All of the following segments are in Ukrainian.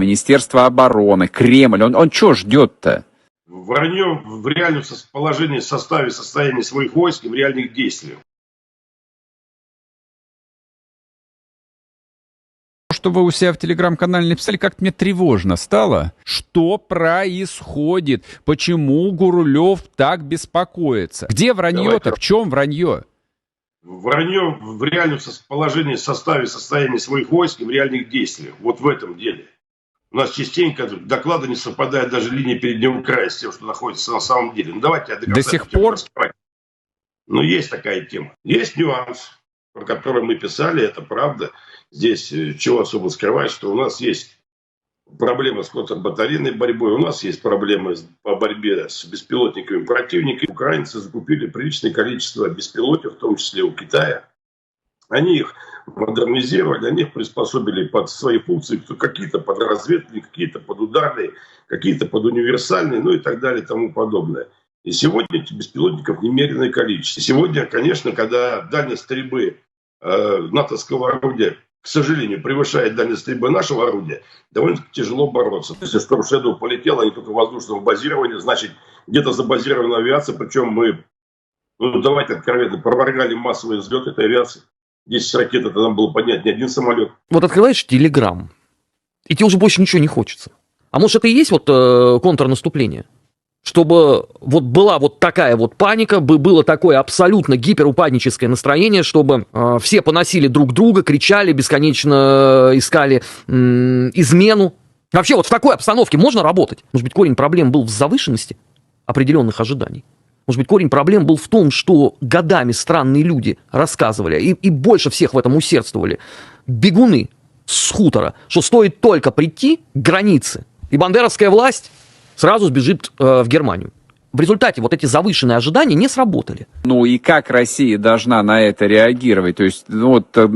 Министерство обороны, Кремль. Он, он что ждет-то? Вранье в реальном положении, составе, состоянии своих войск и в реальных действиях. Что вы у себя в телеграм-канале написали, как мне тревожно стало. Что происходит? Почему Гурулев так беспокоится? Где вранье-то? В чем вранье? Вранье в реальном положении, составе, состоянии своих войск и в реальных действиях. Вот в этом деле. У нас частенько доклады не совпадают даже линии переднего края с тем, что находится на самом деле. Ну давайте я конца сих пор? раскрою. Ну есть такая тема. Есть нюанс, про который мы писали, это правда. Здесь э, чего особо скрывать, что у нас есть проблемы с контрбатарейной борьбой, у нас есть проблемы по борьбе с беспилотниками противника. Украинцы закупили приличное количество беспилотников, в том числе у Китая. Они их модернизировали, они их приспособили под свои функции, какие-то под разведные, какие-то под ударные, какие-то под универсальные, ну и так далее и тому подобное. И сегодня беспилотников немеренное количество. Сегодня, конечно, когда дальность стрельбы э, натовского орудия, к сожалению, превышает дальность стрельбы нашего орудия, довольно тяжело бороться. Если Storm Shadow полетела не только воздушного базирования, значит, где-то забазирована авиация, причем мы, ну давайте откровенно, проворгали массовый взлет этой авиации. 10 ракет, это нам было поднять не один самолет. Вот открываешь Телеграм, и тебе уже больше ничего не хочется. А может, это и есть вот э, контрнаступление? Чтобы вот была вот такая вот паника, бы- было такое абсолютно гиперупадническое настроение, чтобы э, все поносили друг друга, кричали, бесконечно э, искали м, измену. Вообще вот в такой обстановке можно работать? Может быть, корень проблем был в завышенности определенных ожиданий? Может быть, корень проблем был в том, что годами странные люди рассказывали и, и больше всех в этом усердствовали. Бегуны с хутора, что стоит только прийти к границе, и бандеровская власть сразу сбежит э, в Германию. В результате вот эти завышенные ожидания не сработали. Ну и как Россия должна на это реагировать? То есть, ну вот, э,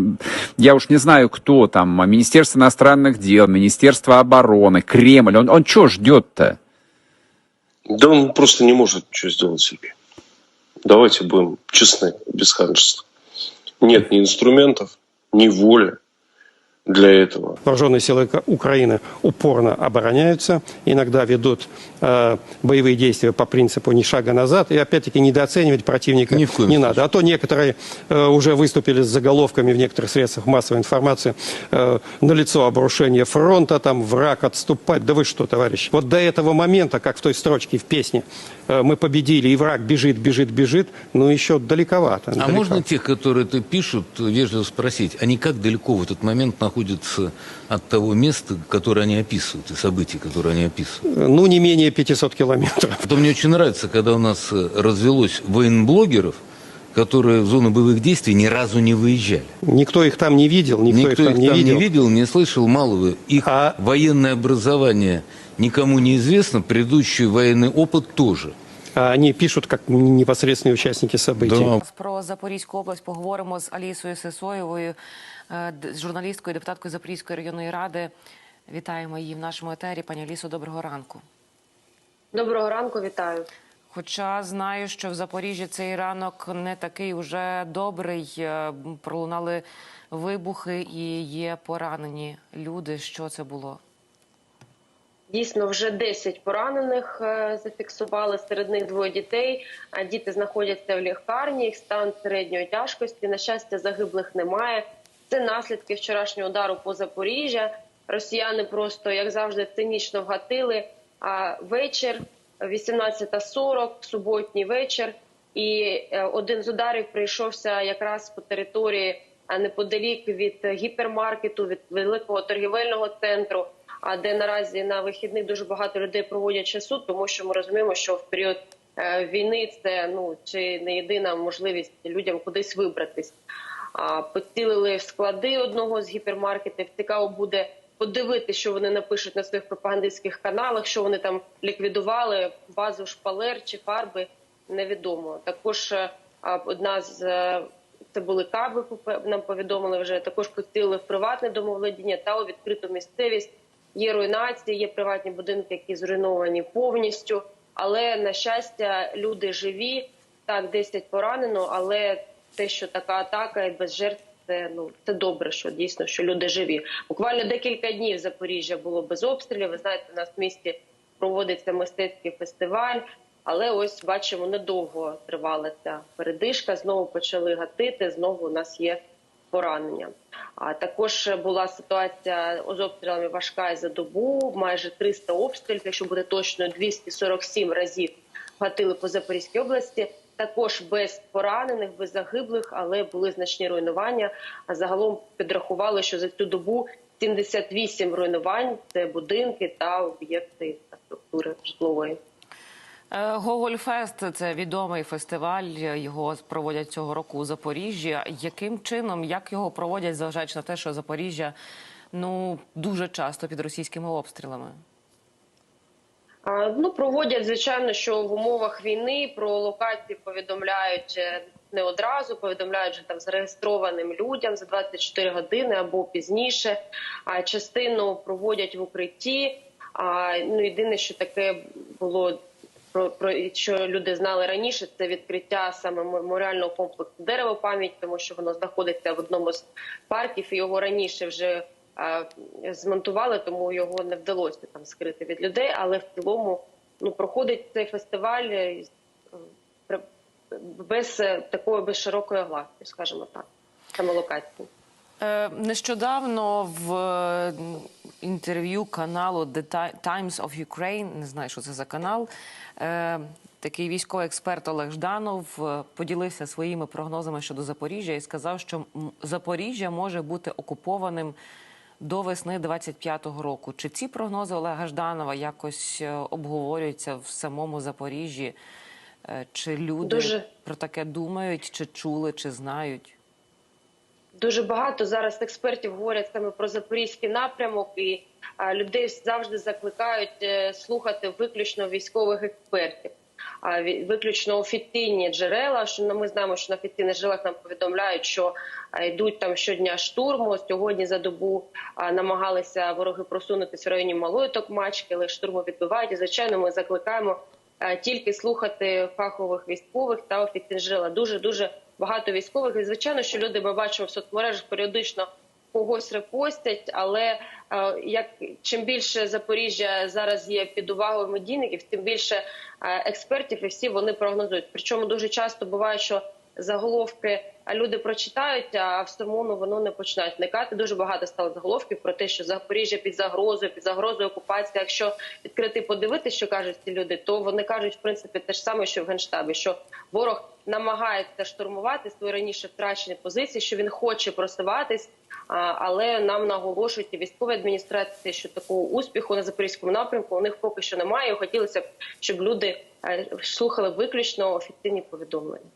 я уж не знаю, кто там, а Министерство иностранных дел, Министерство обороны, Кремль. Он, он что ждет-то? Да он просто не может ничего сделать себе. Давайте будем честны, без ханжества. Нет ни инструментов, ни воли для этого. Вооруженные силы Украины упорно обороняются, иногда ведут э, боевые действия по принципу ни шага назад, и опять-таки недооценивать противника Ни в коем не случае. надо. А то некоторые э, уже выступили с заголовками в некоторых средствах массовой информации э, на лицо обрушение фронта, там враг отступать. Да вы что, товарищ? Вот до этого момента, как в той строчке в песне, мы победили, и враг бежит, бежит, бежит, ну еще далековато. А далеко. можно тех, которые это пишут, вежливо спросить, они как далеко в этот момент находятся от того места, которое они описывают, и событий, которые они описывают? Ну, не менее 500 километров. Потом мне очень нравится, когда у нас э, развелось военблогеров, которые в зону боевых действий ни разу не выезжали. Никто их там не видел, никто, Никто их там, не, видел. не видел, не слышал, мало вы. Их А- военное образование никому не известно, предыдущий военный опыт тоже. А они пишут как непосредственные участники событий. Да. Про Запорізьку область поговоримо з Алісою Сисоєвою, е, д- журналісткою, депутаткою Запорізької районної ради. Вітаємо її в нашому етері. Пані Алісо, доброго ранку. Доброго ранку, вітаю. Хоча знаю, що в Запоріжжі цей ранок не такий уже добрий. е, Пролунали вибухи і є поранені люди. Що це було? Дійсно, вже 10 поранених е, зафіксували. Серед них двоє дітей. Діти знаходяться в лікарні. Їх стан середньої тяжкості. На щастя, загиблих немає. Це наслідки вчорашнього удару по Запоріжжя. Росіяни просто, як завжди, цинічно вгатили. А вечір 18.40, суботній вечір. І е, один з ударів прийшовся якраз по території а неподалік від е, гіпермаркету, від великого торгівельного центру. А де наразі на вихідних дуже багато людей проводять часу, тому що ми розуміємо, що в період е, війни це ну чи не єдина можливість людям кудись вибратись. Поцілили в склади одного з гіпермаркетів. Цікаво буде подивитися, що вони напишуть на своїх пропагандистських каналах, що вони там ліквідували базу шпалер чи фарби. Невідомо. Також е, одна з е, це були каби. Нам повідомили вже також поцілили в приватне домовладіння та у відкриту місцевість. Є руйнації, є приватні будинки, які зруйновані повністю. Але на щастя, люди живі. Так, 10 поранено, але те, що така атака і без жертв Це ну це добре, що дійсно що люди живі. Буквально декілька днів Запоріжжя було без обстрілів. Ви знаєте, у нас в місті проводиться мистецький фестиваль. Але ось бачимо, недовго тривала ця передишка. Знову почали гатити. Знову у нас є поранення. А також була ситуація з обстрілами важка за добу. Майже 300 обстрілів, якщо буде точно 247 разів гатили по Запорізькій області. Також без поранених, без загиблих, але були значні руйнування. А загалом підрахували, що за цю добу 78 руйнувань це будинки та об'єкти інфраструктури житлової. Е, Гогольфест це відомий фестиваль. Його проводять цього року у Запоріжжі. Яким чином, як його проводять, зважаючи на те, що Запоріжжя ну дуже часто під російськими обстрілами? Ну, проводять, звичайно, що в умовах війни про локації повідомляють е, не одразу, повідомляють вже там зареєстрованим людям за 24 години або пізніше. А частину проводять в укритті. Ну єдине, що таке було про, про що люди знали раніше, це відкриття саме меморіального комплексу дерево пам'ять, тому що воно знаходиться в одному з парків. і Його раніше вже змонтували, тому його не вдалося там скрити від людей. Але в цілому ну проходить цей фестиваль е, без е, такої без широкої огласки, скажімо так, саме локації. Е, Нещодавно в е, інтерв'ю каналу The Ti- Times of Ukraine, не знаю, що це за канал. е, Такий військовий експерт Олег Жданов е, поділився своїми прогнозами щодо Запоріжжя і сказав, що Запоріжжя може бути окупованим до весни 25-го року. Чи ці прогнози Олега Жданова якось е, обговорюються в самому Запоріжжі? Е, Чи люди Дуже. про таке думають, чи чули, чи знають? Дуже багато зараз експертів говорять саме про запорізький напрямок, і а, людей завжди закликають е, слухати виключно військових експертів. Виключно офіційні джерела. Що ми знаємо, що на офіційних джерелах нам повідомляють, що йдуть там щодня штурму. Сьогодні за добу намагалися вороги просунутися в районі Малої Токмачки, але штурму відбивають. І звичайно, ми закликаємо тільки слухати фахових військових та офіційних джерела. Дуже дуже багато військових. І звичайно, що люди ми бачимо в соцмережах періодично когось репостять, але е, як чим більше Запоріжжя зараз є під увагою медійників, тим більше е, експертів і всі вони прогнозують. Причому дуже часто буває, що заголовки а люди прочитають, а в самому воно не починають вникати. Дуже багато стало заголовків про те, що Запоріжжя під загрозою, під загрозою окупації. Якщо відкрити подивитися, що кажуть ці люди, то вони кажуть в принципі те ж саме, що в генштабі, що ворог намагається штурмувати свої раніше втрачені позиції, що він хоче просуватись. Але нам наголошують і військові адміністрації, що такого успіху на запорізькому напрямку у них поки що немає. Хотілося б, щоб люди е, слухали виключно офіційні повідомлення.